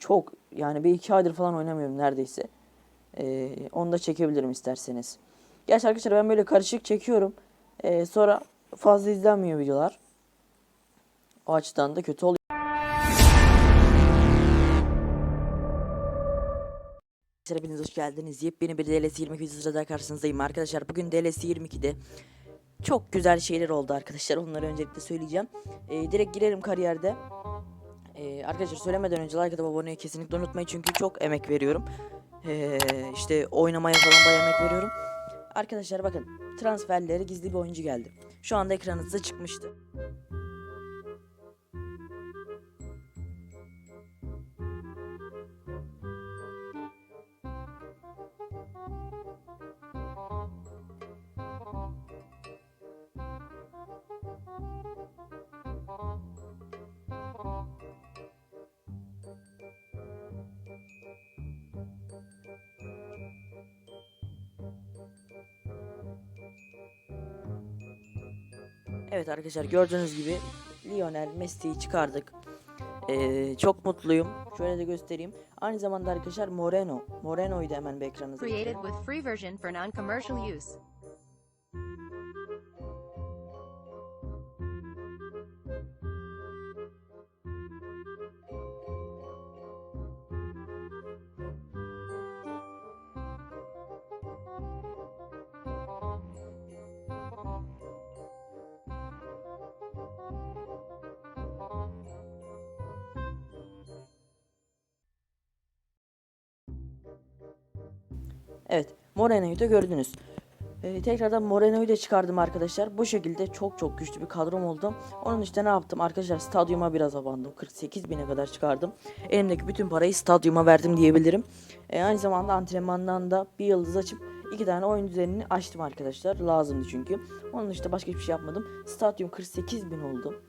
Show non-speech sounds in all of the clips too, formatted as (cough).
çok yani bir iki aydır falan oynamıyorum neredeyse. Ee, onu da çekebilirim isterseniz. Gerçi arkadaşlar ben böyle karışık çekiyorum. Ee, sonra fazla izlenmiyor videolar. O açıdan da kötü oluyor. Hepiniz hoş geldiniz. Yepyeni bir DLC 22 videosuyla karşınızdayım arkadaşlar. Bugün DLC 22'de çok güzel şeyler oldu arkadaşlar. Onları öncelikle söyleyeceğim. Ee, direkt girelim kariyerde. Ee, arkadaşlar söylemeden önce like atıp aboneyi kesinlikle unutmayın. Çünkü çok emek veriyorum. Ee, işte oynamaya falan bayağı emek veriyorum. Arkadaşlar bakın transferlere gizli bir oyuncu geldi. Şu anda ekranınızda çıkmıştı. Evet arkadaşlar gördüğünüz gibi Lionel Messi'yi çıkardık. Ee, çok mutluyum. Şöyle de göstereyim. Aynı zamanda arkadaşlar Moreno. Moreno'yu da hemen bir ekranınıza Created with free version for non-commercial use. Evet Moreno'yu da gördünüz. Ee, tekrardan Moreno'yu da çıkardım arkadaşlar. Bu şekilde çok çok güçlü bir kadrom oldu. Onun işte ne yaptım arkadaşlar stadyuma biraz abandım. 48 bine kadar çıkardım. Elimdeki bütün parayı stadyuma verdim diyebilirim. Ee, aynı zamanda antrenmandan da bir yıldız açıp iki tane oyun düzenini açtım arkadaşlar. Lazımdı çünkü. Onun işte başka hiçbir şey yapmadım. Stadyum 48 bin oldu.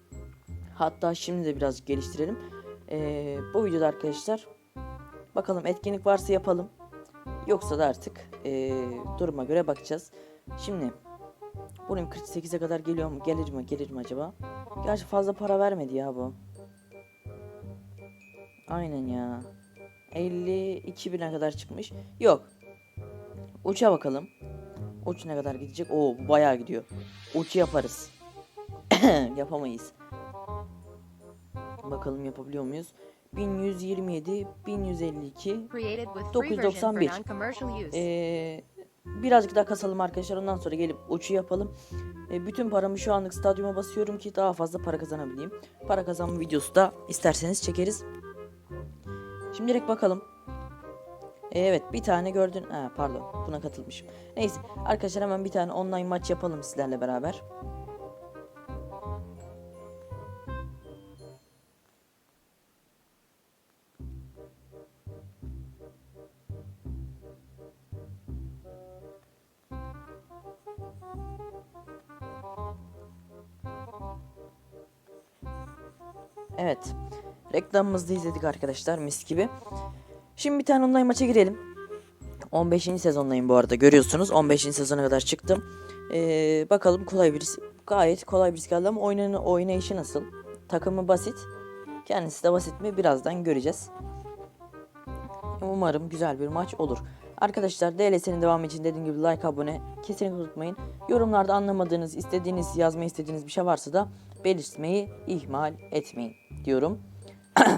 Hatta şimdi de biraz geliştirelim. Ee, bu videoda arkadaşlar bakalım etkinlik varsa yapalım. Yoksa da artık eee, duruma göre bakacağız. Şimdi bunun 48'e kadar geliyor mu? Gelir mi? Gelir mi acaba? Gerçi fazla para vermedi ya bu. Aynen ya. 52 bine kadar çıkmış. Yok. Uça bakalım. Uç ne kadar gidecek? Oo bu bayağı gidiyor. Uç yaparız. (coughs) Yapamayız. Bakalım yapabiliyor muyuz? 1127, 1152, Created with free version for 991. non-commercial use. ee, birazcık daha kasalım arkadaşlar. Ondan sonra gelip uçu yapalım. Ee, bütün paramı şu anlık stadyuma basıyorum ki daha fazla para kazanabileyim. Para kazanma videosu da isterseniz çekeriz. Şimdi direkt bakalım. Ee, evet bir tane gördün. Ha, pardon buna katılmışım. Neyse arkadaşlar hemen bir tane online maç yapalım sizlerle beraber. Evet. Reklamımızı da izledik arkadaşlar mis gibi. Şimdi bir tane online maça girelim. 15. sezondayım bu arada görüyorsunuz. 15. sezona kadar çıktım. Ee, bakalım kolay birisi. Gayet kolay birisi geldi ama oynanı, oynayışı nasıl? Takımı basit. Kendisi de basit mi birazdan göreceğiz. Umarım güzel bir maç olur. Arkadaşlar DLS'nin devamı için dediğim gibi like abone kesinlikle unutmayın. Yorumlarda anlamadığınız, istediğiniz, yazmayı istediğiniz bir şey varsa da belirtmeyi ihmal etmeyin diyorum. (clears throat)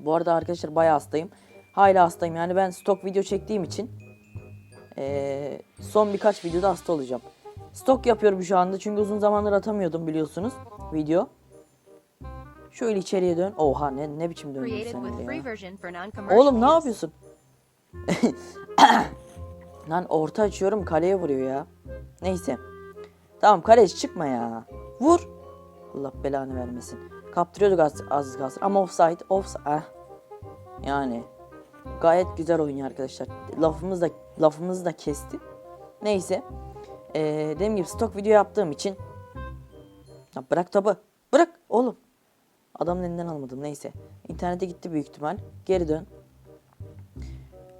Bu arada arkadaşlar bayağı hastayım. Hala hastayım. Yani ben stok video çektiğim için eee, son birkaç videoda hasta olacağım. Stok yapıyorum şu anda çünkü uzun zamandır atamıyordum biliyorsunuz video. Şöyle içeriye dön. Oha ne ne biçim döndün sen ya. Oğlum ne yapıyorsun? (coughs) Lan orta açıyorum kaleye vuruyor ya. Neyse. Tamam kaleci çıkma ya. Vur. Allah belanı vermesin. Kaptırıyorduk az, az kalsın ama offside. Offside. Eh. Yani gayet güzel oyun arkadaşlar. Lafımız da lafımızı da kesti. Neyse. Ee, dediğim gibi stok video yaptığım için ya bırak tabi. Bırak oğlum. Adamın elinden almadım neyse. İnternete gitti büyük ihtimal. Geri dön.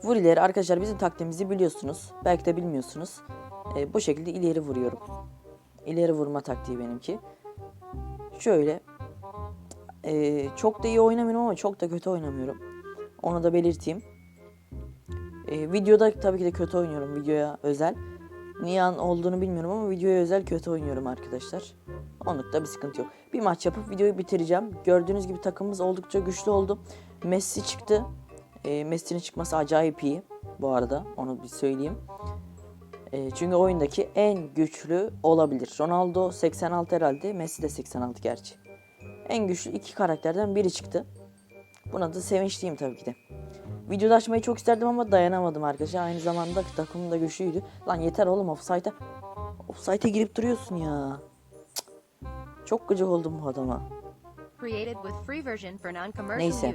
Vur ileri arkadaşlar bizim taktiğimizi biliyorsunuz. Belki de bilmiyorsunuz. Ee, bu şekilde ileri vuruyorum. İleri vurma taktiği benimki. Şöyle. Ee, çok da iyi oynamıyorum ama çok da kötü oynamıyorum. Onu da belirteyim. Ee, videoda tabii ki de kötü oynuyorum videoya özel. Niye an- olduğunu bilmiyorum ama videoya özel kötü oynuyorum arkadaşlar. Onlukta bir sıkıntı yok. Bir maç yapıp videoyu bitireceğim. Gördüğünüz gibi takımımız oldukça güçlü oldu. Messi çıktı. Ee, Messi'nin çıkması acayip iyi bu arada. Onu bir söyleyeyim. Ee, çünkü oyundaki en güçlü olabilir. Ronaldo 86 herhalde. Messi de 86 gerçi. En güçlü iki karakterden biri çıktı. Buna da sevinçliyim tabii ki de. Videoda açmayı çok isterdim ama dayanamadım arkadaşlar. Aynı zamanda takımım da güçlüydü. Lan yeter oğlum offside'a. Offside'e girip duruyorsun ya. Cık. Çok gıcık oldum bu adama. Neyse.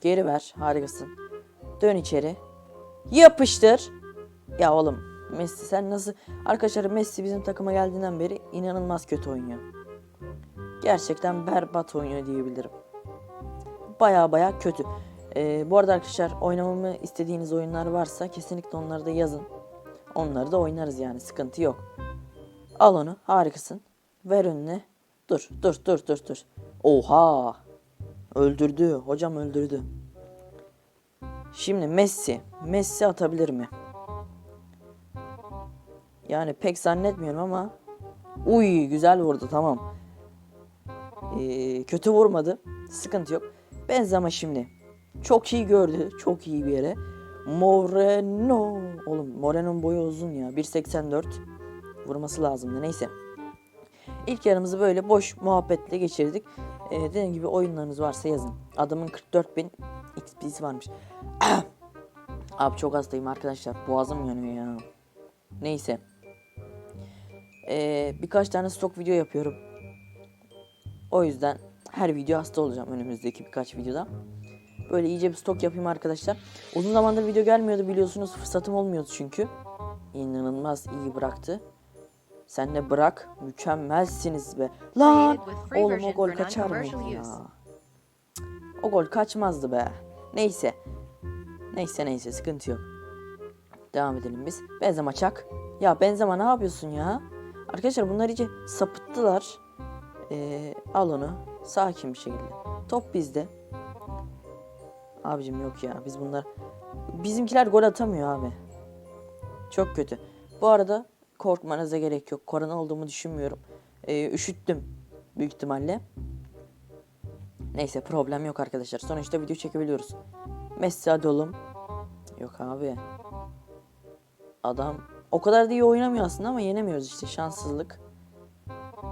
Geri ver. Harikasın. Dön içeri. Yapıştır. Ya oğlum Messi sen nasıl... Arkadaşlar Messi bizim takıma geldiğinden beri inanılmaz kötü oynuyor. Gerçekten berbat oynuyor diyebilirim. Baya baya kötü. Ee, bu arada arkadaşlar oynamamı istediğiniz oyunlar varsa kesinlikle onları da yazın. Onları da oynarız yani sıkıntı yok. Al onu harikasın. Ver önüne. Dur dur dur dur dur. Oha. Öldürdü. Hocam öldürdü. Şimdi Messi. Messi atabilir mi? Yani pek zannetmiyorum ama. Uy güzel vurdu tamam. Ee, kötü vurmadı. Sıkıntı yok. Benzema şimdi. Çok iyi gördü. Çok iyi bir yere. Moreno. Oğlum Moreno'nun boyu uzun ya. 1.84. Vurması lazımdı. Neyse. İlk yarımızı böyle boş muhabbetle geçirdik. Ee, dediğim gibi oyunlarınız varsa yazın. Adamın 44.000 XP'si varmış. (clears throat) Abi çok hastayım arkadaşlar. Boğazım yanıyor ya. Neyse. Ee, birkaç tane stok video yapıyorum. O yüzden her video hasta olacağım önümüzdeki birkaç videoda. Böyle iyice bir stok yapayım arkadaşlar. Uzun zamandır video gelmiyordu biliyorsunuz. Fırsatım olmuyordu çünkü. İnanılmaz iyi bıraktı. Sen de bırak. Mükemmelsiniz be. Lan! Oğlum o gol kaçar non-commercial ya? O gol kaçmazdı be. Neyse. Neyse neyse sıkıntı yok. Devam edelim biz. Benzema çak. Ya Benzema ne yapıyorsun ya? Arkadaşlar bunlar iyice sapıttılar. Ee, al onu. Sakin bir şekilde. Top bizde. Abicim yok ya biz bunlar... Bizimkiler gol atamıyor abi. Çok kötü. Bu arada korkmanıza gerek yok. Korona olduğumu düşünmüyorum. Ee, üşüttüm büyük ihtimalle. Neyse problem yok arkadaşlar. Sonuçta video çekebiliyoruz. Messi hadi. Yok abi. Adam o kadar da iyi oynamıyor aslında ama yenemiyoruz işte şanssızlık.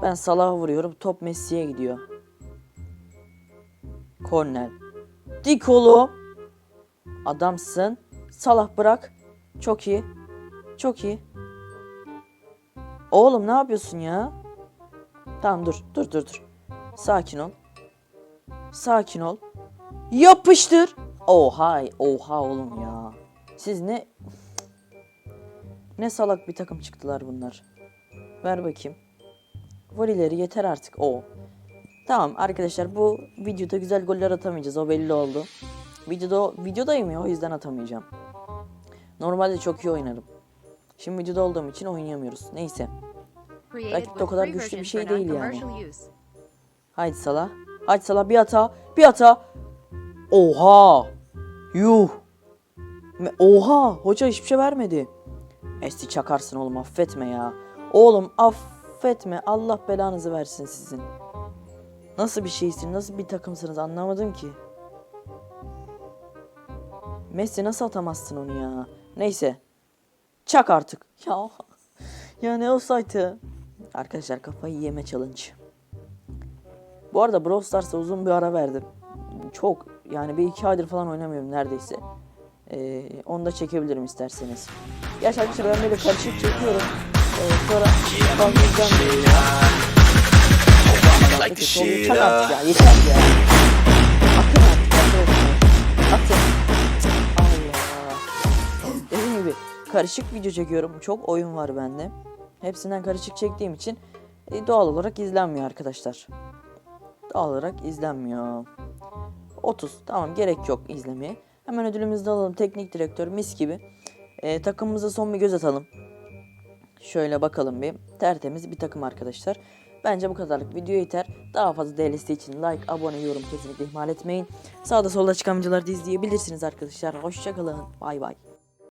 Ben Salah'a vuruyorum. Top Messi'ye gidiyor. Kornel. Dik oğlum. Adamsın. Salah bırak. Çok iyi. Çok iyi. Oğlum ne yapıyorsun ya? Tamam dur. Dur dur dur. Sakin ol. Sakin ol. Yapıştır. Oha, oha oğlum ya. Siz ne ne salak bir takım çıktılar bunlar. Ver bakayım. Volileri yeter artık. O. Tamam arkadaşlar bu videoda güzel goller atamayacağız. O belli oldu. Videoda videodayım ya o yüzden atamayacağım. Normalde çok iyi oynarım. Şimdi videoda olduğum için oynayamıyoruz. Neyse. Belki de o kadar güçlü bir şey değil yani. Haydi Salah. Haydi Salah bir hata. Bir hata. Oha. Yuh. Oha. Hoca hiçbir şey vermedi. Esti çakarsın oğlum affetme ya. Oğlum affetme. Allah belanızı versin sizin. Nasıl bir şeysin? Nasıl bir takımsınız anlamadım ki. Messi nasıl atamazsın onu ya? Neyse. Çak artık. (laughs) Ya. Ya ne olsaydı? Arkadaşlar kafayı yeme challenge. Bu arada Brawl Stars'a uzun bir ara verdim. Çok yani bir iki aydır falan oynamıyorum neredeyse. Ee, onu da çekebilirim isterseniz. Arkadaşlar ben böyle karışık çekiyorum. Ee, sonra. Oğlum çak artık ya yeter ya. Atın artık. Atın. Allah. Dediğim gibi karışık video çekiyorum. Çok oyun var bende. Hepsinden karışık çektiğim için e, doğal olarak izlenmiyor arkadaşlar. Doğal olarak izlenmiyor. 30. Tamam gerek yok izlemeye. Hemen ödülümüzü alalım. Teknik direktör mis gibi. Ee, takımımıza son bir göz atalım. Şöyle bakalım bir. Tertemiz bir takım arkadaşlar. Bence bu kadarlık video yeter. Daha fazla DLC için like, abone, yorum kesinlikle ihmal etmeyin. Sağda solda çıkan videoları da izleyebilirsiniz arkadaşlar. Hoşçakalın. Bay bay.